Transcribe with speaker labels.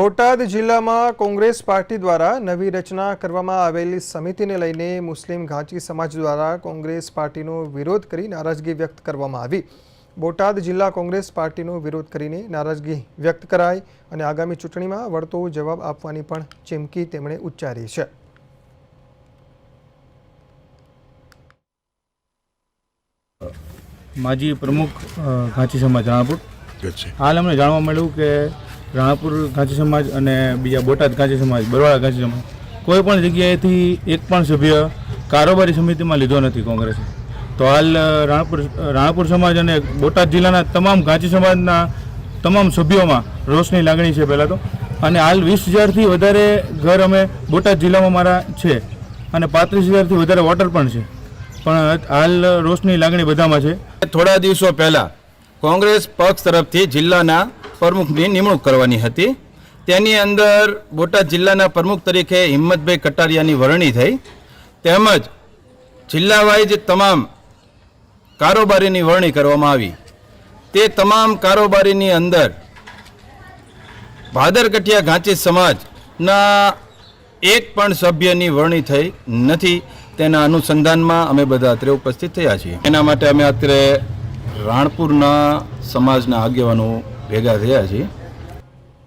Speaker 1: બોટાદ જિલ્લામાં કોંગ્રેસ પાર્ટી દ્વારા નવી રચના કરવામાં આવેલી સમિતિને લઈને મુસ્લિમ ઘાંચી સમાજ દ્વારા કોંગ્રેસ પાર્ટીનો વિરોધ કરી નારાજગી વ્યક્ત કરવામાં આવી. બોટાદ જિલ્લા કોંગ્રેસ પાર્ટીનો વિરોધ કરીને નારાજગી વ્યક્ત કરાઈ અને આગામી ચૂંટણીમાં વળતો જવાબ આપવાની પણ ચીમકી તેમણે ઉચ્ચારી છે.
Speaker 2: માજી પ્રમુખ ઘાંચી સમાજ રાણાપુર. હાલ અમને જાણવા મળ્યું કે રાણાપુર ઘાંચી સમાજ અને બીજા બોટાદ ઘાંચી સમાજ, બરવાળા ગાંચી સમાજ, કોઈ પણ જગ્યાએથી એક પણ સભ્ય કારોબારી સમિતિમાં લીધો નથી કોંગ્રેસે. તો હાલ રાણપુર રાણાપુર સમાજ અને બોટાદ જિલ્લાના તમામ ઘાંચી સમાજના તમામ સભ્યોમાં રોષની લાગણી છે પહેલાં તો. અને હાલ વીસ હજારથી વધારે ઘર અમે બોટાદ જિલ્લામાં મારા છે. અને પાંત્રીસ હજારથી વધારે વોટર પણ છે. પણ હાલ રોષની લાગણી બધામાં છે.
Speaker 3: થોડા દિવસો પહેલાં કોંગ્રેસ પક્ષ તરફથી જિલ્લાના પ્રમુખની નિમણૂક કરવાની હતી. તેની અંદર બોટાદ જિલ્લાના પ્રમુખ તરીકે હિંમતભાઈ કટારિયાની વરણી થઈ. તેમજ જિલ્લા વાઇઝ તમામ કારોબારીની વરણી કરવામાં આવી. તે તમામ કારોબારીની અંદર ભાદરકઠિયા ઘાંચી સમાજના એક પણ સભ્યની વરણી થઈ નથી. તેના અનુસંધાનમાં અમે બધા અત્રે ઉપસ્થિત થયા છીએ. એના માટે અમે અત્યારે રાણપુરના સમાજના આગેવાનો ભેગા થયા છીએ